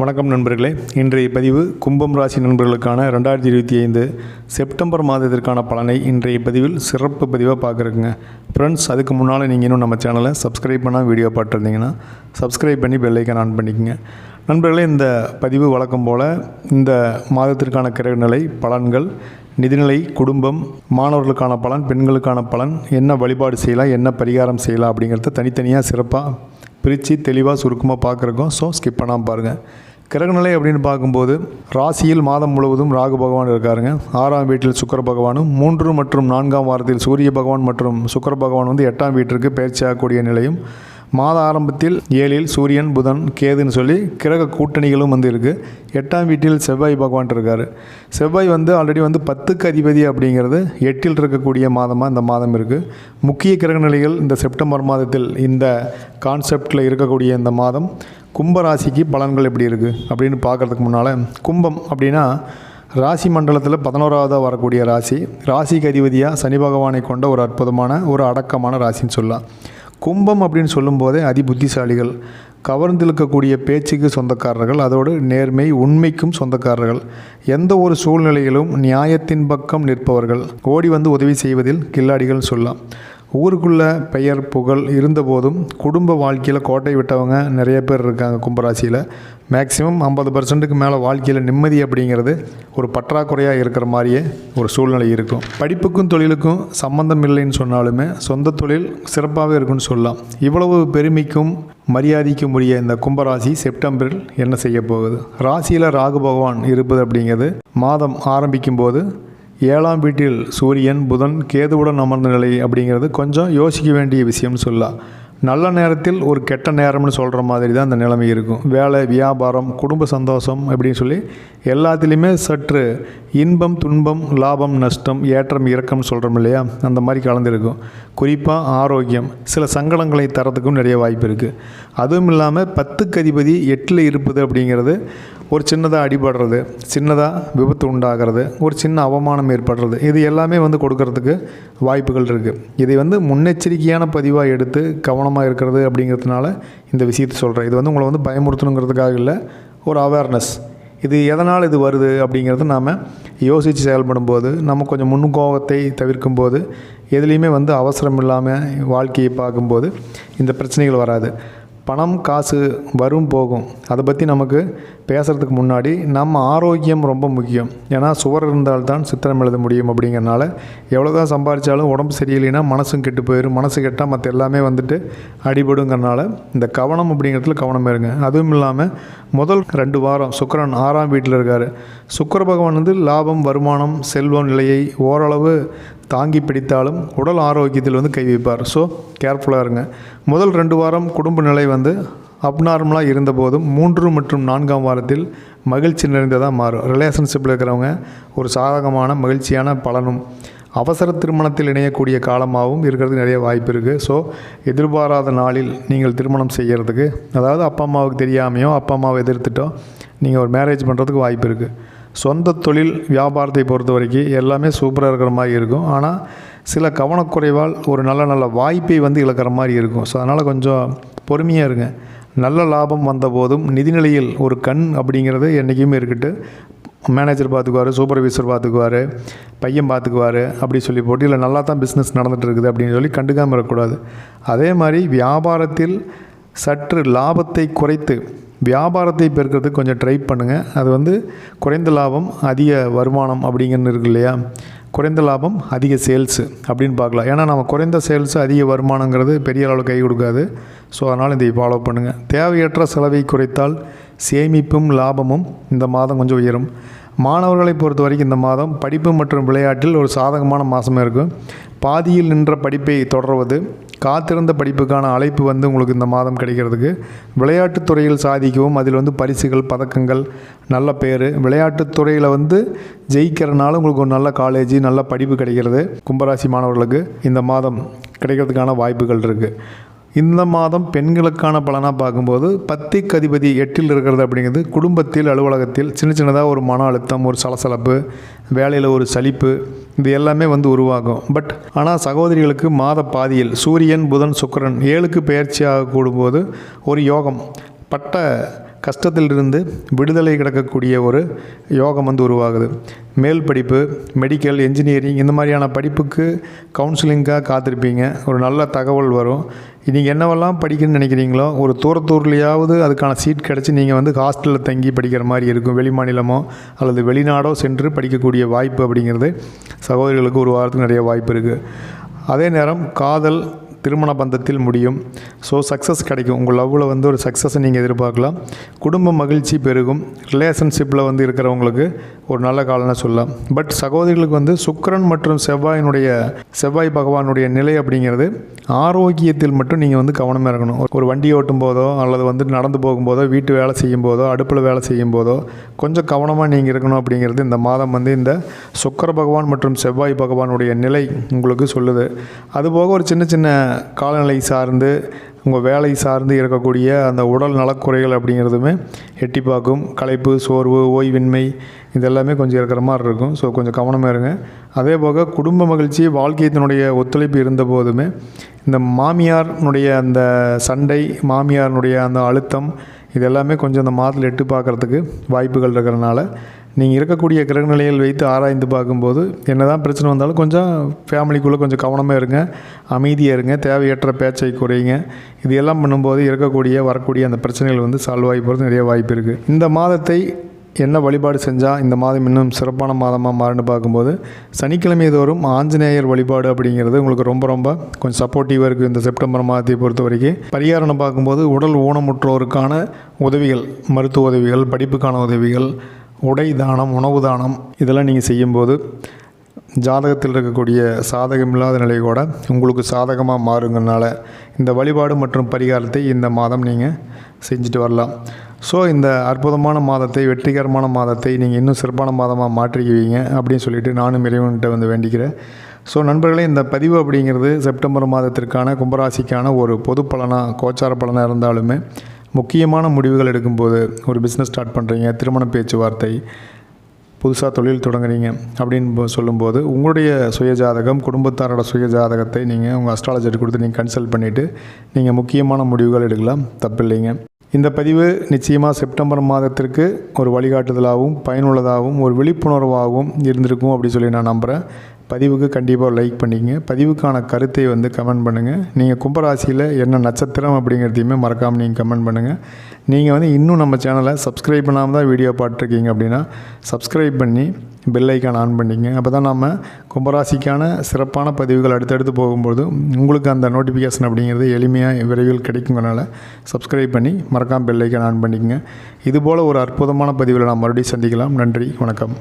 வணக்கம் நண்பர்களே. இன்றைய பதிவு கும்பம் ராசி நண்பர்களுக்கான ரெண்டாயிரத்தி இருபத்தி ஐந்து செப்டம்பர் மாதத்திற்கான பலனை இன்றைய பதிவில் சிறப்பு பதிவாக பார்க்குறேங்க. ஃப்ரெண்ட்ஸ் அதுக்கு முன்னால் நீங்கள் இன்னும் நம்ம சேனலை சப்ஸ்கிரைப் பண்ணால் வீடியோ பார்த்துருந்தீங்கன்னா சப்ஸ்கிரைப் பண்ணி பெல்லைக்கன் ஆன் பண்ணிக்கங்க. நண்பர்களே இந்த பதிவு வழக்கம் போல் இந்த மாதத்திற்கான கிரகநிலை பலன்கள் நிதிநிலை குடும்பம் மாணவர்களுக்கான பலன் பெண்களுக்கான பலன் என்ன வழிபாடு செய்யலாம் என்ன பரிகாரம் செய்யலாம் அப்படிங்கிறத தனித்தனியாக சிறப்பாக பிரித்து தெளிவாக சுருக்கமாக பார்க்குறக்கும் ஸோ ஸ்கிப் பண்ணாமல் பாருங்கள் கிரகநிலை அப்படின்னு பார்க்கும்போது ராசியில் மாதம் முழுவதும் ராகு பகவான் இருக்காருங்க. ஆறாம் வீட்டில் சுக்கர பகவானும் மூன்று மற்றும் நான்காம் வாரத்தில் சூரிய பகவான் மற்றும் சுக்கர பகவான் வந்து எட்டாம் வீட்டிற்கு பயிற்சியாகக்கூடிய நிலையும் மாத ஆரம்பத்தில் ஏழில் சூரியன் புதன் கேதுன்னு சொல்லி கிரக கூட்டணிகளும் வந்து இருக்குது எட்டாம் வீட்டில் செவ்வாய் பகவான் இருக்கார். செவ்வாய் வந்து ஆல்ரெடி வந்து பத்துக்கு அதிபதி அப்படிங்கிறது எட்டில் இருக்கக்கூடிய மாதமாக இந்த மாதம் இருக்குது முக்கிய கிரக நிலைகள் இந்த செப்டம்பர் மாதத்தில் இந்த கான்செப்டில் இருக்கக்கூடிய இந்த மாதம் கும்ப ராசிக்கு பலன்கள் எப்படி இருக்குது அப்படின்னு பார்க்குறதுக்கு முன்னால் கும்பம் அப்படின்னா ராசி மண்டலத்தில் பதினோராவதாக வரக்கூடிய ராசி. ராசிக்கு அதிபதியாக சனி பகவானை கொண்ட ஒரு அற்புதமான ஒரு அடக்கமான ராசின்னு சொல்லலாம். கும்பம் அப்படின்னு சொல்லும்போதே அதி புத்திசாலிகள் கவர்ந்திழுக்கக்கூடிய பேச்சுக்கு சொந்தக்காரர்கள் அதோடு நேர்மை உண்மைக்கும் சொந்தக்காரர்கள். எந்த ஒரு சூழ்நிலையிலும் நியாயத்தின் பக்கம் நிற்பவர்கள். ஓடி வந்து உதவி செய்வதில் கில்லாடிகள் சொல்லலாம். ஊருக்குள்ள பெயர் புகழ் இருந்தபோதும் குடும்ப வாழ்க்கையில் கோட்டை விட்டவங்க நிறைய பேர் இருக்காங்க கும்பராசியில். மேக்ஸிமம் ஐம்பது பர்சன்ட்டுக்கு மேலே வாழ்க்கையில் நிம்மதி அப்படிங்கிறது ஒரு பற்றாக்குறையாக இருக்கிற மாதிரியே ஒரு சூழ்நிலை இருக்கும். படிப்புக்கும் தொழிலுக்கும் சம்பந்தம் இல்லைன்னு சொன்னாலுமே சொந்த தொழில் சிறப்பாகவே இருக்குன்னு சொல்லலாம். இவ்வளவு பெருமைக்கும் மரியாதைக்கும் உரிய இந்த கும்பராசி செப்டம்பரில் என்ன செய்ய போகுது? ராசியில் ராகு பகவான் இருப்பது அப்படிங்கிறது மாதம் ஆரம்பிக்கும் போது ஏழாம் வீட்டில் சூரியன் புதன் கேதுவுடன் அமர்ந்த நிலை அப்படிங்கிறது கொஞ்சம் யோசிக்க வேண்டிய விஷயம்னு சொல்லலாம். நல்ல நேரத்தில் ஒரு கெட்ட நேரம்னு சொல்கிற மாதிரி தான் அந்த நிலைமை இருக்கும். வேலை வியாபாரம் குடும்ப சந்தோஷம் அப்படின்னு சொல்லி எல்லாத்துலேயுமே சற்று இன்பம் துன்பம் லாபம் நஷ்டம் ஏற்றம் இறக்கம்னு சொல்கிறோம் இல்லையா? அந்த மாதிரி கலந்துருக்கும். குறிப்பாக ஆரோக்கியம். சில சங்கடங்களை தரத்துக்கும் நிறைய வாய்ப்பு இருக்குது அதுவும் இல்லாமல் பத்துக்கு அதிபதி எட்டில் இருப்பது அப்படிங்கிறது ஒரு சின்னதாக அடிபடுறது சின்னதாக விபத்து உண்டாகிறது ஒரு சின்ன அவமானம் ஏற்படுறது இது எல்லாமே வந்து கொடுக்கறதுக்கு வாய்ப்புகள் இருக்குது இதை வந்து முன்னெச்சரிக்கையான பதிவாக எடுத்து கவனமாக இருக்கிறது அப்படிங்கிறதுனால இந்த விஷயத்தை சொல்கிறேன் இது வந்து உங்களை வந்து பயமுறுத்தணுங்கிறதுக்காக இல்லை ஒரு அவேர்னஸ் இது எதனால் இது வருது அப்படிங்கிறது நாம் யோசித்து செயல்படும் போது நம்ம கொஞ்சம் முன்கோபத்தை தவிர்க்கும் போது எதுலேயுமே வந்து அவசரம் இல்லாமல் வாழ்க்கையை பார்க்கும்போது இந்த பிரச்சனைகள் வராது. பணம் காசு வரும் போகும். அதை பற்றி நமக்கு பேசுகிறதுக்கு முன்னாடி நம்ம ஆரோக்கியம் ரொம்ப முக்கியம். ஏன்னா சுவர் இருந்தால்தான் சித்திரம் எழுத முடியும் அப்படிங்கிறனால எவ்வளோ தான் சம்பாதிச்சாலும் உடம்பு சரியில்லைன்னா மனசும் கெட்டு போயிடும் மனசு கெட்டால் மற்ற எல்லாமே வந்துட்டு அடிபடுங்கிறனால இந்த கவனம் அப்படிங்கிறதுல கவனம் இருங்க. அதுவும் இல்லாமல் முதல் ரெண்டு வாரம் சுக்கரன் ஆறாம் வீட்டில் இருக்கார். சுக்கர பகவான் வந்து லாபம் வருமானம் செல்வம் நிலையை ஓரளவு தாங்கி பிடித்தாலும் உடல் ஆரோக்கியத்தில் வந்து கை வைப்பார். ஸோ கேர்ஃபுல்லாக இருங்க. முதல் ரெண்டு வாரம் குடும்ப நிலை வந்து அப்நார்மலாக இருந்தபோதும் மூன்று மற்றும் நான்காம் வாரத்தில் மகிழ்ச்சி நிறைந்ததாக மாறும். ரிலேஷன்ஷிப்பில் இருக்கிறவங்க ஒரு சாதகமான மகிழ்ச்சியான பலனும் அவசர திருமணத்தில் இணையக்கூடிய காலமாகவும் இருக்கிறதுக்கு நிறைய வாய்ப்பு இருக்குது ஸோ எதிர்பாராத நாளில் நீங்கள் திருமணம் செய்கிறதுக்கு அதாவது அப்பா அம்மாவுக்கு தெரியாமையோ அப்பா அம்மாவை எதிர்த்துட்டோ நீங்கள் ஒரு மேரேஜ் பண்ணுறதுக்கு வாய்ப்பு இருக்குது சொந்த தொழில் வியாபாரத்தை பொறுத்த வரைக்கும் எல்லாமே சூப்பராக இருக்கிற மாதிரி இருக்கும். ஆனால் சில கவனக்குறைவால் ஒரு நல்ல நல்ல வாய்ப்பை வந்து இழக்கிற மாதிரி இருக்கும். ஸோ அதனால் கொஞ்சம் பொறுமையாக இருங்க. நல்ல லாபம் வந்த போதும் நிதிநிலையில் ஒரு கண் அப்படிங்கிறது என்றைக்குமே இருக்கட்டு. மேனேஜர் பார்த்துக்குவார் சூப்பர்வைசர் பார்த்துக்குவார் பையன் பார்த்துக்குவார் அப்படி சொல்லி போட்டு இல்லை நல்லா தான் பிஸ்னஸ் நடந்துகிட்டு இருக்குது அப்படின்னு சொல்லி கண்டுக்காமல் இருக்கக்கூடாது. அதே மாதிரி வியாபாரத்தில் சற்று லாபத்தை குறைத்து வியாபாரத்தை பெருக்கிறதுக்கு கொஞ்சம் ட்ரை பண்ணுங்கள் அது வந்து குறைந்த லாபம் அதிக வருமானம் அப்படிங்கன்னு இருக்கு இல்லையா? குறைந்த லாபம் அதிக சேல்ஸு அப்படின்னு பார்க்கலாம். ஏன்னா நம்ம குறைந்த சேல்ஸு அதிக வருமானங்கிறது பெரிய அளவில் கை கொடுக்காது. ஸோ அதனால் இதை ஃபாலோ பண்ணுங்கள் தேவையற்ற செலவை குறைத்தால் சேமிப்பும் லாபமும் இந்த மாதம் கொஞ்சம் உயரும். மாணவர்களை பொறுத்த வரைக்கும் இந்த மாதம் படிப்பு மற்றும் விளையாட்டில் ஒரு சாதகமான மாதமாக இருக்கும். பாதியில் நின்ற படிப்பை தொடர்வது காத்திருந்த படிப்புக்கான அழைப்பு வந்து உங்களுக்கு இந்த மாதம் கிடைக்கிறதுக்கு. விளையாட்டுத் துறையில் சாதிக்கவும் அதில் வந்து பரிசுகள் பதக்கங்கள் நல்ல பேர். விளையாட்டுத் துறையில் வந்து ஜெயிக்கிறனால உங்களுக்கு ஒரு நல்ல காலேஜ் நல்ல படிப்பு கிடைக்கிறது. கும்பராசி மாணவர்களுக்கு இந்த மாதம் கிடைக்கிறதுக்கான வாய்ப்புகள் இருக்குது இந்த மாதம் பெண்களுக்கான பலனாக பார்க்கும்போது பத்திக்கு அதிபதி எட்டில் இருக்கிறது அப்படிங்கிறது குடும்பத்தில் அலுவலகத்தில் சின்ன சின்னதாக ஒரு மன அழுத்தம் ஒரு சலசலப்பு வேலையில் ஒரு சலிப்பு இது எல்லாமே வந்து உருவாகும். பட் ஆனால் சகோதரிகளுக்கு மாத பாதியில் சூரியன் புதன் சுக்கிரன் ஏழுக்கு பயிற்சியாக கூடும்போது ஒரு யோகம் பட்ட கஷ்டத்திலிருந்து விடுதலை கிடக்கக்கூடிய ஒரு யோகம் வந்து உருவாகுது. மேல் படிப்பு மெடிக்கல் என்ஜினியரிங் இந்த மாதிரியான படிப்புக்கு கவுன்சிலிங்காக காத்திருப்பீங்க. ஒரு நல்ல தகவல் வரும். நீங்கள் என்னவெல்லாம் படிக்கணும்னு நினைக்கிறீங்களோ ஒரு தூரத்தூர்லையாவது அதுக்கான சீட் கிடச்சி நீங்கள் வந்து ஹாஸ்டலில் தங்கி படிக்கிற மாதிரி இருக்கும். வெளி மாநிலமோ அல்லது வெளிநாடோ சென்று படிக்கக்கூடிய வாய்ப்பு அப்படிங்கிறது சகோதரிகளுக்கு ஒரு வாரத்துக்கு நிறைய வாய்ப்பு இருக்குது அதே நேரம் காதல் திருமண பந்தத்தில் முடியும். ஸோ சக்ஸஸ் கிடைக்கும். உங்கள் லவ்வில் வந்து ஒரு சக்ஸஸை நீங்கள் எதிர்பார்க்கலாம். குடும்ப மகிழ்ச்சி பெருகும். ரிலேஷன்ஷிப்பில் வந்து இருக்கிறவங்களுக்கு ஒரு நல்ல காலம்னு சொல்லலாம். பட் சகோதரிகளுக்கு வந்து சுக்கரன் மற்றும் செவ்வாயினுடைய செவ்வாய் பகவானுடைய நிலை அப்படிங்கிறது ஆரோக்கியத்தில் மட்டும் நீங்கள் வந்து கவனமாக இருக்கணும். ஒரு வண்டி ஓட்டும் போதோ அல்லது வந்து நடந்து போகும்போதோ வீட்டு வேலை செய்யும் போதோ அடுப்பில் வேலை செய்யும் போதோ கொஞ்சம் கவனமாக நீங்கள் இருக்கணும் அப்படிங்கிறது இந்த மாதம் வந்து இந்த சுக்கர பகவான் மற்றும் செவ்வாய் பகவானுடைய நிலை உங்களுக்கு சொல்லுது. அதுபோக ஒரு சின்ன சின்ன காலநிலை சார்ந்து உங்கள் வேலை சார்ந்து இருக்கக்கூடிய அந்த உடல் நலக்குறைகள் அப்படிங்கிறதுமே எட்டி பார்க்கும். களைப்பு சோர்வு ஓய்வின்மை இதெல்லாமே கொஞ்சம் இருக்கிற மாதிரி இருக்கும். ஸோ கொஞ்சம் கவனமாக இருங்க. அதே போக குடும்ப மகிழ்ச்சி வாழ்க்கையத்தினுடைய ஒத்துழைப்பு இருந்த போதுமே இந்த மாமியார்னுடைய அந்த சண்டை மாமியார்னுடைய அந்த அழுத்தம் இதெல்லாமே கொஞ்சம் அந்த மாதத்தில் எட்டு பார்க்குறதுக்கு வாய்ப்புகள் இருக்கிறனால நீங்கள் இருக்கக்கூடிய கிரகநிலைகள் வைத்து ஆராய்ந்து பார்க்கும்போது என்ன தான் பிரச்சனை வந்தாலும் கொஞ்சம் ஃபேமிலிக்குள்ளே கொஞ்சம் கவனமாக இருங்க அமைதியாக இருங்க தேவையற்ற பேச்சை குறையுங்க. இது எல்லாம் பண்ணும்போது இருக்கக்கூடிய வரக்கூடிய அந்த பிரச்சனைகள் வந்து சால்வ் ஆகி போகிறது நிறைய வாய்ப்பு இருக்குது இந்த மாதத்தை என்ன வழிபாடு செஞ்சால் இந்த மாதம் இன்னும் சிறப்பான மாதமாக மாறுன்னு பார்க்கும்போது சனிக்கிழமை தோறும் ஆஞ்சநேயர் வழிபாடு அப்படிங்கிறது உங்களுக்கு ரொம்ப ரொம்ப கொஞ்சம் சப்போர்ட்டிவாக இருக்குது இந்த செப்டம்பர் மாதத்தை பொறுத்த வரைக்கும். பரிகாரம் பார்க்கும்போது உடல் ஊனமுற்றோருக்கான உதவிகள் மருத்துவ உதவிகள் படிப்புக்கான உதவிகள் உடை தானம் உணவு தானம் இதெல்லாம் நீங்கள் செய்யும்போது ஜாதகத்தில் இருக்கக்கூடிய சாதகமில்லாத நிலை கூட உங்களுக்கு சாதகமாக மாறுங்கனால இந்த வழிபாடு மற்றும் பரிகாரத்தை இந்த மாதம் நீங்கள் செஞ்சுட்டு வரலாம். ஸோ இந்த அற்புதமான மாதத்தை வெற்றிகரமான மாதத்தை நீங்கள் இன்னும் சிறப்பான மாதமாக மாற்றிக்குவீங்க அப்படின்னு சொல்லிட்டு நானும் இறைவன்கிட்ட வந்து வேண்டிக்கிறேன். ஸோ நண்பர்களே இந்த பதிவு அப்படிங்கிறது செப்டம்பர் மாதத்திற்கான கும்பராசிக்கான ஒரு பொது பலனாக கோச்சார பலனாக இருந்தாலுமே முக்கியமான முடிவுகள் எடுக்கும்போது ஒரு பிஸ்னஸ் ஸ்டார்ட் பண்ணுறீங்க திருமண பேச்சுவார்த்தை புதுசாக தொழில் தொடங்குறீங்க அப்படின்னு சொல்லும்போது உங்களுடைய சுயஜாதகம் குடும்பத்தாரோட சுயஜாதகத்தை நீங்கள் உங்கள் அஸ்ட்ராலஜர் கொடுத்து நீங்கள் கன்சல்ட் பண்ணிவிட்டு நீங்கள் முக்கியமான முடிவுகள் எடுக்கலாம். தப்பில்லைங்க. இந்த பதிவு நிச்சயமாக செப்டம்பர் மாதத்திற்கு ஒரு வழிகாட்டுதலாகவும் பயனுள்ளதாகவும் ஒரு விழிப்புணர்வாகவும் இருந்திருக்கும் அப்படி சொல்லி நான் நம்புகிறேன் பதிவுக்கு கண்டிப்பாக லைக் பண்ணிக்கங்க. பதிவுக்கான கருத்தை வந்து கமெண்ட் பண்ணுங்கள் நீங்கள் கும்பராசியில் என்ன நட்சத்திரம் அப்படிங்கிறதையுமே மறக்காமல் நீங்கள் கமெண்ட் பண்ணுங்கள் நீங்கள் வந்து இன்னும் நம்ம சேனலை சப்ஸ்கிரைப் பண்ணாமல் தான் வீடியோ பார்த்துருக்கீங்க அப்படின்னா சப்ஸ்கிரைப் பண்ணி பெல் ஐக்கான் ஆன் பண்ணிங்க அப்போ தான் நம்ம கும்பராசிக்கான சிறப்பான பதிவுகள் அடுத்தடுத்து போகும்போது உங்களுக்கு அந்த நோட்டிஃபிகேஷன் அப்படிங்கிறது எளிமையாக விரைவில் கிடைக்குங்கனால சப்ஸ்கிரைப் பண்ணி மறக்காமல் பெல் ஐக்கான் ஆன் பண்ணிக்கங்க. இதுபோல் ஒரு அற்புதமான பதிவில் நாம் மறுபடியும் சந்திக்கலாம். நன்றி வணக்கம்.